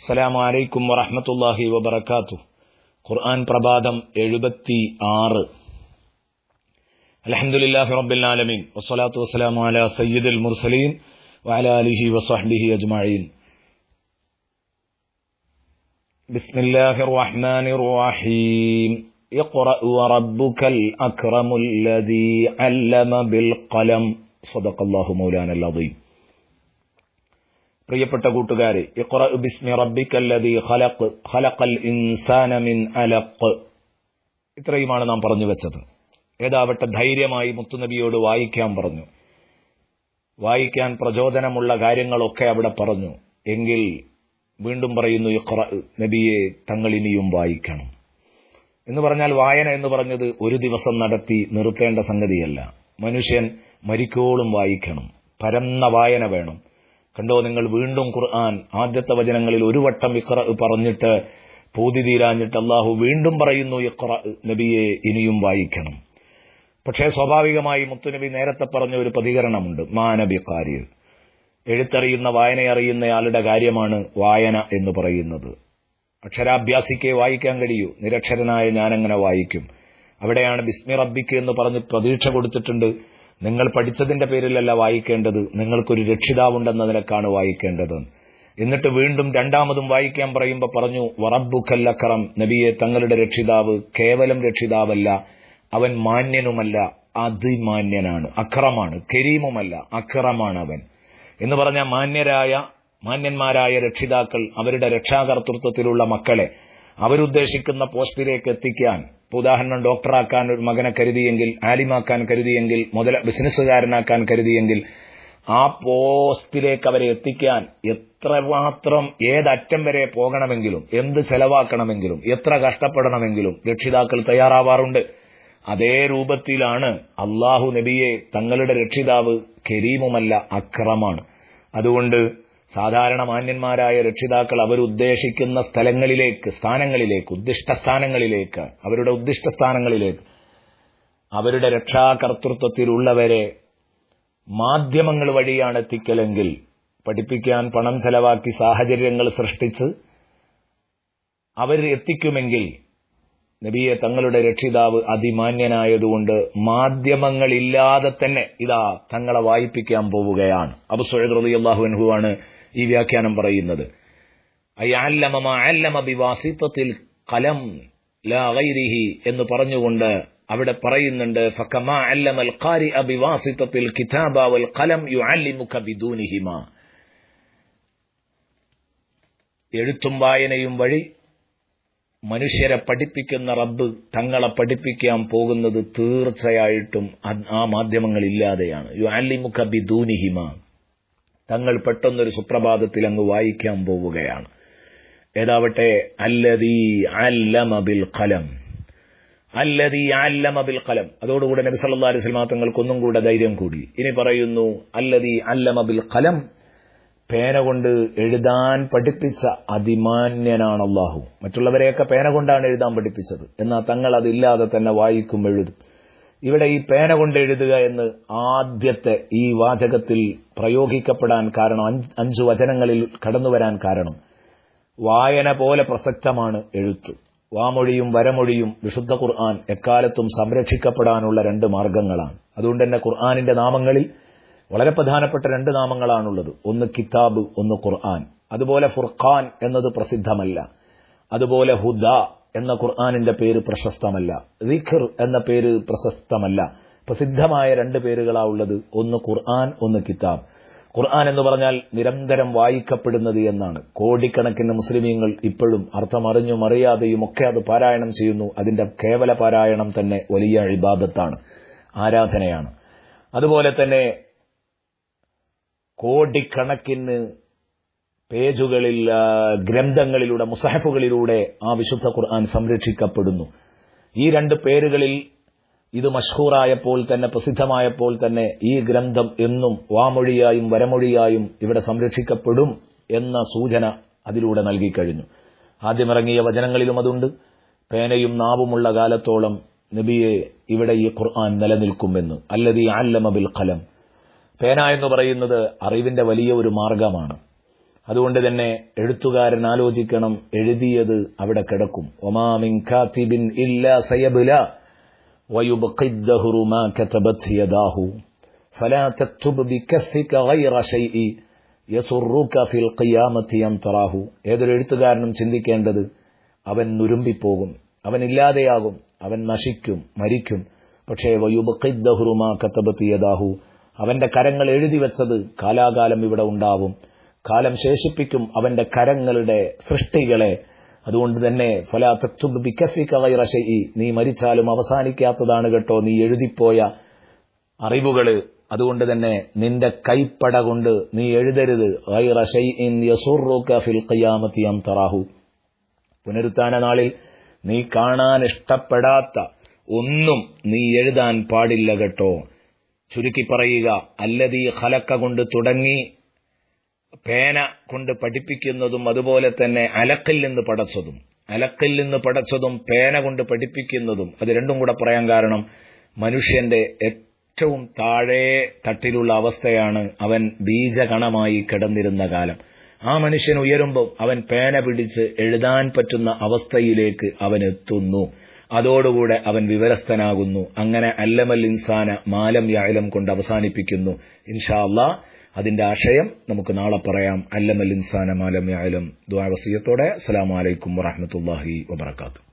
അസ്സലാമു അലൈക്കും വറഹ്മത്തുള്ളാഹി വബറകാത്തു ഖുർആൻ പ്രഭാതം എഴുപത്തി ആറ് അൽഹംദുലില്ലാഹി റബ്ബിൽ ആലമീൻ വസ്സലാത്തു വസ്സലാമു അലാ സയ്യിദുൽ മുർസലീൻ വഅലാ ആലിഹി വസ്വഹ്ബിഹി അജ്മഈൻ ബിസ്മില്ലാഹിർ റഹ്മാനിർ റഹീം اقرأ وربك الأكرم الذي علم بالقلم صدق الله مولانا العظيم പ്രിയപ്പെട്ട കൂട്ടുകാരെ ബിസ്മി ഖലഖൽ ഇൻസാന മിൻ ഇത്രയുമാണ് നാം പറഞ്ഞു വെച്ചത്. ഏതാവട്ടെ ധൈര്യമായി മുത്തുനബിയോട് വായിക്കാൻ പറഞ്ഞു. വായിക്കാൻ പ്രചോദനമുള്ള കാര്യങ്ങളൊക്കെ അവിടെ പറഞ്ഞു. എങ്കിൽ വീണ്ടും പറയുന്നു ഇഖ്റ നബിയെ തങ്ങൾ ഇനിയും വായിക്കണം. എന്ന് പറഞ്ഞാൽ വായന എന്ന് പറഞ്ഞത് ഒരു ദിവസം നടത്തി നിർത്തേണ്ട സംഗതിയല്ല. മനുഷ്യൻ മരിക്കോളും വായിക്കണം. പരന്ന വായന വേണം. കണ്ടോ നിങ്ങൾ വീണ്ടും ഖുർആൻ ആദ്യത്തെ വചനങ്ങളിൽ ഒരു വട്ടം ഇഖ്റ പറഞ്ഞിട്ട് പൂതി തീരാഞ്ഞിട്ട് അള്ളാഹു വീണ്ടും പറയുന്നു ഇഖ്റ നബിയെ ഇനിയും വായിക്കണം. പക്ഷേ സ്വാഭാവികമായി മുത്തുനബി നേരത്തെ പറഞ്ഞ ഒരു പ്രതികരണമുണ്ട്. മാനബി കാര്യ എഴുത്തറിയുന്ന വായനയറിയുന്നയാളുടെ കാര്യമാണ് വായന എന്ന് പറയുന്നത്. അക്ഷരാഭ്യാസിക്കെ വായിക്കാൻ കഴിയൂ. നിരക്ഷരനായ ഞാനങ്ങനെ വായിക്കും. അവിടെയാണ് ബിസ്മി റബ്ബിക്ക് എന്ന് പറഞ്ഞ് പ്രതീക്ഷ കൊടുത്തിട്ടുണ്ട്. നിങ്ങൾ പഠിച്ചതിന്റെ പേരിലല്ല വായിക്കേണ്ടത്. നിങ്ങൾക്കൊരു രക്ഷിതാവുണ്ടെന്നതിനെക്കാണ് വായിക്കേണ്ടത്. എന്നിട്ട് വീണ്ടും രണ്ടാമതും വായിക്കാൻ പറയുമ്പോൾ പറഞ്ഞു വറബു കല്ലക്കറം നബിയെ തങ്ങളുടെ രക്ഷിതാവ് കേവലം രക്ഷിതാവല്ല അവൻ മാന്യനുമല്ല അതിമാന്യനാണ് അക്രമാണ് കരീമുമല്ല അക്രമാണ് അവൻ എന്ന് പറഞ്ഞ മാന്യരായ മാന്യന്മാരായ രക്ഷിതാക്കൾ അവരുടെ രക്ഷാകർത്തൃത്വത്തിലുള്ള മക്കളെ അവരുദ്ദേശിക്കുന്ന പോസ്റ്റിലേക്ക് എത്തിക്കാൻ ഉദാഹരണം ഡോക്ടറാക്കാൻ ഒരു മകനെ കരുതിയെങ്കിൽ ആലിമാക്കാൻ കരുതിയെങ്കിൽ മുതല ബിസിനസ്സുകാരനാക്കാൻ കരുതിയെങ്കിൽ ആ പോസ്റ്റിലേക്ക് അവരെ എത്തിക്കാൻ എത്രമാത്രം ഏതറ്റം വരെ പോകണമെങ്കിലും എന്ത് ചെലവാക്കണമെങ്കിലും എത്ര കഷ്ടപ്പെടണമെങ്കിലും രക്ഷിതാക്കൾ തയ്യാറാവാറുണ്ട്. അതേ രൂപത്തിലാണ് അള്ളാഹു നബിയെ തങ്ങളുടെ രക്ഷിതാവ് കരീമുമല്ല അക്രമാണ്. അതുകൊണ്ട് സാധാരണ മാന്യന്മാരായ രക്ഷിതാക്കൾ അവരുദ്ദേശിക്കുന്ന സ്ഥലങ്ങളിലേക്ക് സ്ഥാനങ്ങളിലേക്ക് ഉദ്ദിഷ്ട സ്ഥാനങ്ങളിലേക്ക് അവരുടെ ഉദ്ദിഷ്ട സ്ഥാനങ്ങളിലേക്ക് അവരുടെ രക്ഷാകർത്തൃത്വത്തിലുള്ളവരെ മാധ്യമങ്ങൾ വഴിയാണ് എത്തിക്കലെങ്കിൽ പഠിപ്പിക്കാൻ പണം ചെലവാക്കി സാഹചര്യങ്ങൾ സൃഷ്ടിച്ച് അവർ എത്തിക്കുമെങ്കിൽ നബിയെ തങ്ങളുടെ രക്ഷിതാവ് അതിമാന്യനായതുകൊണ്ട് മാധ്യമങ്ങളില്ലാതെ തന്നെ ഇതാ തങ്ങളെ വായിപ്പിക്കാൻ പോവുകയാണ്. അബു സുഹൃദ് അള്ളാഹു ആണ് ഈ വ്യാഖ്യാനം പറയുന്നത്. കലം എന്ന് പറഞ്ഞുകൊണ്ട് അവിടെ പറയുന്നുണ്ട് എഴുത്തും വായനയും വഴി മനുഷ്യരെ പഠിപ്പിക്കുന്ന റബ്ബ് തങ്ങളെ പഠിപ്പിക്കാൻ പോകുന്നത് തീർച്ചയായിട്ടും ആ മാധ്യമങ്ങളില്ലാതെയാണ്. യു അല്ലിമുഖ ബിദൂനിഹിമ. തങ്ങൾ പെട്ടെന്നൊരു സുപ്രഭാതത്തിൽ അങ്ങ് വായിക്കാൻ പോവുകയാണ്. ഏതാവട്ടെ അല്ലതി അല്ലമ ബിൽ ഖലം. അല്ലമബിൽ അല്ലമ ബിൽ അതോടുകൂടെ നബി സല്ലല്ലാഹു അലൈഹി വസല്ലം തങ്ങൾക്കൊന്നും കൂടെ ധൈര്യം കൂടി. ഇനി പറയുന്നു അല്ലതി അല്ലമ ബിൽ ഖലം. പേന കൊണ്ട് എഴുതാൻ പഠിപ്പിച്ച അതിമാന്യനാണ് അള്ളാഹു മറ്റുള്ളവരെയൊക്കെ പേന കൊണ്ടാണ് എഴുതാൻ പഠിപ്പിച്ചത്. എന്നാൽ തങ്ങൾ അതില്ലാതെ തന്നെ വായിക്കും എഴുതും. ഇവിടെ ഈ പേന കൊണ്ട് എഴുതുക എന്ന് ആദ്യത്തെ ഈ വാചകത്തിൽ പ്രയോഗിക്കപ്പെടാൻ കാരണം അഞ്ചു വചനങ്ങളിൽ കടന്നുവരാൻ കാരണം. വായന പോലെ പ്രസക്തമാണ് എഴുത്ത്. വാമൊഴിയും വരമൊഴിയും വിശുദ്ധ ഖുർആൻ എക്കാലത്തും സംരക്ഷിക്കപ്പെടാനുള്ള രണ്ട് മാർഗങ്ങളാണ്. അതുകൊണ്ട് തന്നെ ഖുർആാനിന്റെ നാമങ്ങളിൽ വളരെ പ്രധാനപ്പെട്ട രണ്ട് നാമങ്ങളാണുള്ളത്. ഒന്ന് കിതാബ് ഒന്ന് ഖുർആൻ. അതുപോലെ ഫുർഖാൻ എന്നത് പ്രസിദ്ധമല്ല. അതുപോലെ ഹുദ എന്ന ഖുർആാനിന്റെ പേര് പ്രശസ്തമല്ല. റിഖർ എന്ന പേര് പ്രശസ്തമല്ല. പ്രസിദ്ധമായ രണ്ട് പേരുകളാ ഉള്ളത്. ഒന്ന് ഖുർആൻ ഒന്ന് കിതാബ്. ഖുർആൻ എന്ന് പറഞ്ഞാൽ നിരന്തരം വായിക്കപ്പെടുന്നത് എന്നാണ്. കോടിക്കണക്കിന് മുസ്ലിമീങ്ങൾ ഇപ്പോഴും അർത്ഥമറിഞ്ഞും അറിയാതെയും ഒക്കെ അത് പാരായണം ചെയ്യുന്നു. അതിന്റെ കേവല പാരായണം തന്നെ വലിയ ഇബാദത്താണ് ആരാധനയാണ്. അതുപോലെ തന്നെ കോടിക്കണക്കിന് പേജുകളിൽ ഗ്രന്ഥങ്ങളിലൂടെ മുസഹഫുകളിലൂടെ ആ വിശുദ്ധ ഖുർആൻ സംരക്ഷിക്കപ്പെടുന്നു. ഈ രണ്ട് പേരുകളിൽ ഇത് മഷ്ഹൂറായപ്പോൾ തന്നെ പ്രസിദ്ധമായപ്പോൾ തന്നെ ഈ ഗ്രന്ഥം എന്നും വാമൊഴിയായും വരമൊഴിയായും ഇവിടെ സംരക്ഷിക്കപ്പെടും എന്ന സൂചന അതിലൂടെ നൽകിക്കഴിഞ്ഞു ആദ്യമിറങ്ങിയ വചനങ്ങളിലും അതുണ്ട്. പേനയും നാവുമുള്ള കാലത്തോളം നബിയെ ഇവിടെ ഈ ഖുർആൻ നിലനിൽക്കുമെന്ന്. അല്ലതീ അല്ലമ ബിൽ ഖലം. പേന എന്ന് പറയുന്നത് അറിവിന്റെ വലിയ ഒരു മാർഗമാണ്. അതുകൊണ്ട് തന്നെ എഴുത്തുകാരൻ ആലോചിക്കണം എഴുതിയത് അവിടെ കിടക്കും. ഒമാമിൻ കാത്തിബിൻ ഇല്ല സയബുല മാ യദാഹു. ഫലാ ഗൈറ ഫിൽ ഏതൊരു എഴുത്തുകാരനും ചിന്തിക്കേണ്ടത് അവൻ നുരുമ്പിപ്പോകും. അവൻ ഇല്ലാതെയാകും. അവൻ നശിക്കും മരിക്കും. പക്ഷേ വയുബ്ഖിദ്ദഹുറു മാ യദാഹു. അവന്റെ കരങ്ങൾ എഴുതി വെച്ചത് കാലാകാലം ഇവിടെ ഉണ്ടാവും. കാലം ശേഷിപ്പിക്കും അവന്റെ കരങ്ങളുടെ സൃഷ്ടികളെ. അതുകൊണ്ട് തന്നെ ഫലാ തക്തുബ് ബിക്കഫിക ഗൈറ നീ മരിച്ചാലും അവസാനിക്കാത്തതാണ് കേട്ടോ നീ എഴുതിപ്പോയ അറിവുകൾ അതുകൊണ്ട് തന്നെ നിന്റെ കൈപ്പട കൊണ്ട് നീ എഴുതരുത് തറാഹു പുനരുത്താന നാളിൽ നീ കാണാൻ ഇഷ്ടപ്പെടാത്ത ഒന്നും നീ എഴുതാൻ പാടില്ല കേട്ടോ ചുരുക്കി പറയുക അല്ലതീ ഹലക്ക കൊണ്ട് തുടങ്ങി പേന കൊണ്ട് പഠിപ്പിക്കുന്നതും അതുപോലെ തന്നെ അലക്കിൽ നിന്ന് പടച്ചതും അലക്കിൽ നിന്ന് പടച്ചതും പേന കൊണ്ട് പഠിപ്പിക്കുന്നതും അത് രണ്ടും കൂടെ പറയാൻ കാരണം മനുഷ്യന്റെ ഏറ്റവും താഴെ തട്ടിലുള്ള അവസ്ഥയാണ് അവൻ ബീജകണമായി കിടന്നിരുന്ന കാലം. ആ മനുഷ്യൻ ഉയരുമ്പോൾ അവൻ പേന പിടിച്ച് എഴുതാൻ പറ്റുന്ന അവസ്ഥയിലേക്ക് അവൻ എത്തുന്നു. അതോടുകൂടെ അവൻ വിവരസ്ഥനാകുന്നു. അങ്ങനെ അല്ലമൽ ഇൻസാന മാലം യാലം കൊണ്ട് അവസാനിപ്പിക്കുന്നു. ഇൻഷാ അള്ളാ അതിന്റെ ആശയം നമുക്ക് നാളെ പറയാം. അല്ലമൽ ഇൻസാന മാലം യാലം ദ്വാവസീയത്തോടെ അസ്സലാമു അലൈക്കും വറഹ്മത്തുള്ളാഹി വബർക്കാത്തു